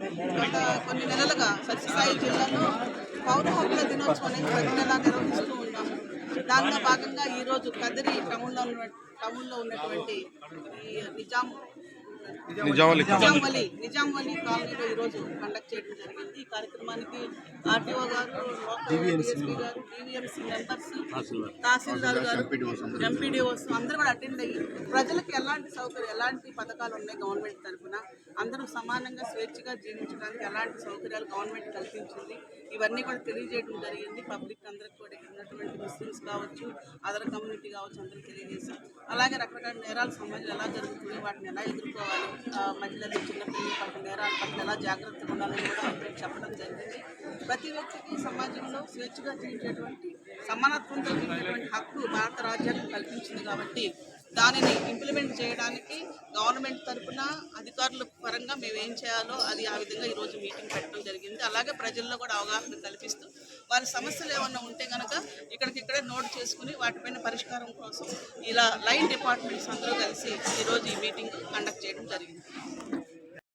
కొన్ని నెలలుగా సత్యసాయి జిల్లాలో పౌర హక్కుల దినోత్సవాన్ని ప్రతి నెలా నిర్వహిస్తూ ఉన్నాము దానిలో భాగంగా ఈరోజు కదిరి టౌన్లో ఉన్న టౌన్లో ఉన్నటువంటి ఈ నిజాం నిజామాలి నిజాంవలి నిజాంవలి కాలనీలో ఈరోజు కండక్ట్ చేయడం జరిగింది. ఈ కార్యక్రమానికి ఆర్టీఓ గారు గారు. DVMC members tehsildar. గారు ఎంపీడీఓస్ అందరూ కూడా అటెండ్ అయ్యి ప్రజలకు ఎలాంటి సౌకర్యం ఎలాంటి పథకాలు ఉన్నాయి గవర్నమెంట్ తరఫున? అందరూ సమానంగా స్వేచ్ఛగా జీవించడానికి ఎలాంటి సౌకర్యాలు గవర్నమెంట్ కల్పించింది? ఇవన్నీ కూడా తెలియజేయడం జరిగింది. పబ్లిక్ అందరికి కూడా కావచ్చు అదర్ కమ్యూనిటీ కావచ్చు అందరూ తెలియజేశాం అలాగే రకరకాల నేరాలు సమాజంలో ఎలా జరుగుతున్నాయి వాటిని ఎలా ఎదుర్కోవాలి మహిళలు చిన్నపిల్లలు పట్ల నేరాల పట్ల ఎలా జాగ్రత్తగా ఉండాలని కూడా చెప్పడం జరిగింది. ప్రతి వ్యక్తికి సమాజంలో స్వేచ్ఛగా జీవించేటువంటి సమానత్వంతో జీవించేటువంటి హక్కు భారత రాజ్యాంగం కల్పించింది కాబట్టి దానిని ఇంప్లిమెంట్ చేయడానికి గవర్నమెంట్ తరఫున అధికారుల పరంగా మేము ఏం చేయాలో అది ఆ విధంగా ఈరోజు మీటింగ్ పెట్టడం జరిగింది. అలాగే ప్రజల్లో కూడా అవగాహన కల్పిస్తూ వారి సమస్యలు ఏమన్నా ఉంటే కనుక ఇక్కడికిక్కడే నోట్ చేసుకుని వాటిపైన పరిష్కారం కోసం ఇలా లైన్ డిపార్ట్మెంట్స్ అందరూ కలిసి ఈరోజు ఈ మీటింగ్ కండక్ట్ చేయడం జరిగింది.